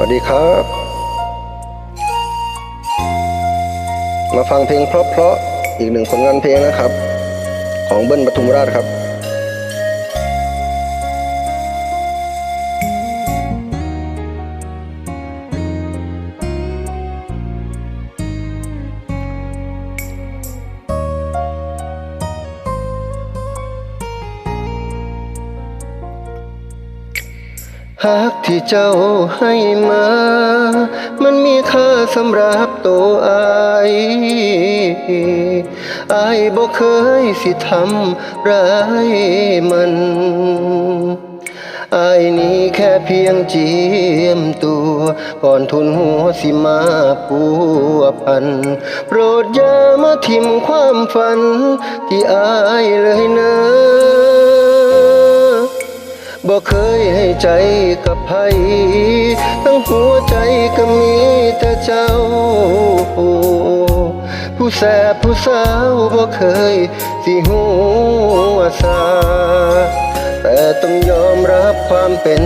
วัสดีครับ มาฟังเพลงเพราะๆอีกหนึ่งผลงานเพลงนะครับ ของเบิ้ลปทุมราชครับ หากที่เจ้าให้มา มันมีค่าสำหรับตัวอายอายบ่เคยสิทำร้ายมันอายนี้แค่เพียงเจียมตัว ก่อนทุนหัวสิมาปัวพัน โปรดอย่ามาทิมความฝัน ที่อายเลยนะบ่เคย ใจกับไผทั้งหัวใจก็มีแต่เจ้า ผู้แสบผู้สาวบ่เคยสิหัวซาแต่ต้องยอมรับความเป็น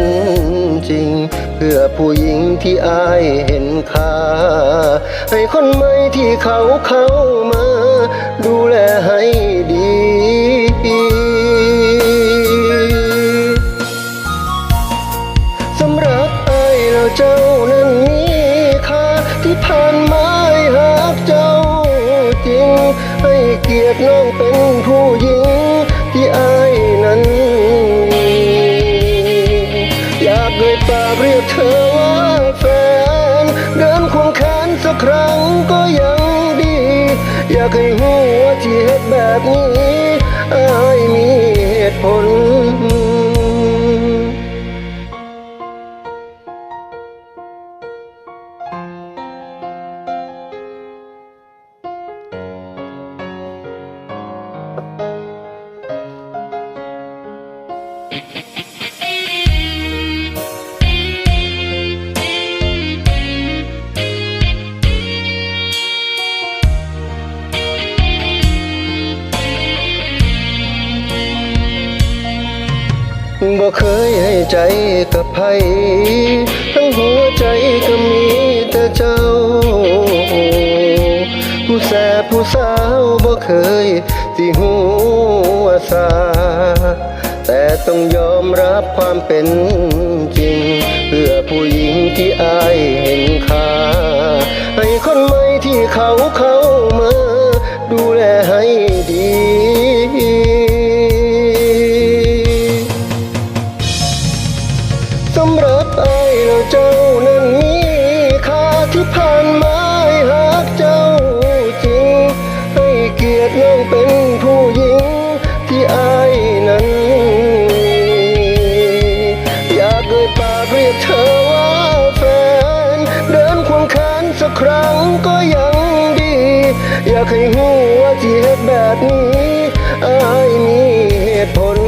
จริง เพื่อผู้หญิงที่อายเห็นค่าให้คนใหม่ที่เขาเข้ามา ดูแลให้ดีียรติน้องเป็นผู้หญิงที่อายนั้น อยากเอ่ยปากเรียกเธอว่าแฟน เดินควงแขนสักครั้งก็ยังดี อยากให้หัวที่เฮ็ดแบบนี้อ้ายมีเหตุผล บ่เคยให้ใจกับไผทั้งหัวใจก็มีแต่เจ้า ผู้แสบผู้สาวบ่เคยสิหัวซาแต่ต้องยอมรับความเป็นจริง เพื่อผู้หญิงที่อายเห็นค่าให้คนใหม่ที่เขาเขา ยกเธอว่าแฟน เดินควงแขนสักครั้งก็ยังดี อยากให้หัวที่เหตแบบนี้อายมีเหตุผล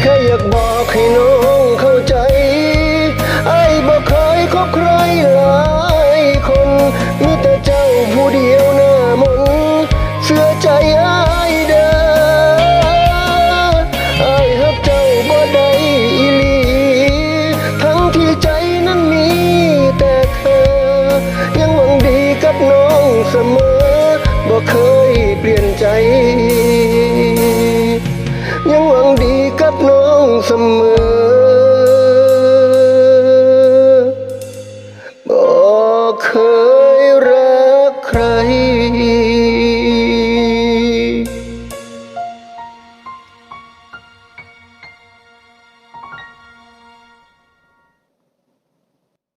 แค่อยากบอกให้น้อง เสมอบ่เคยเปลี่ยนใจ ยังหวังดีกับน้องเสมอบอกเคย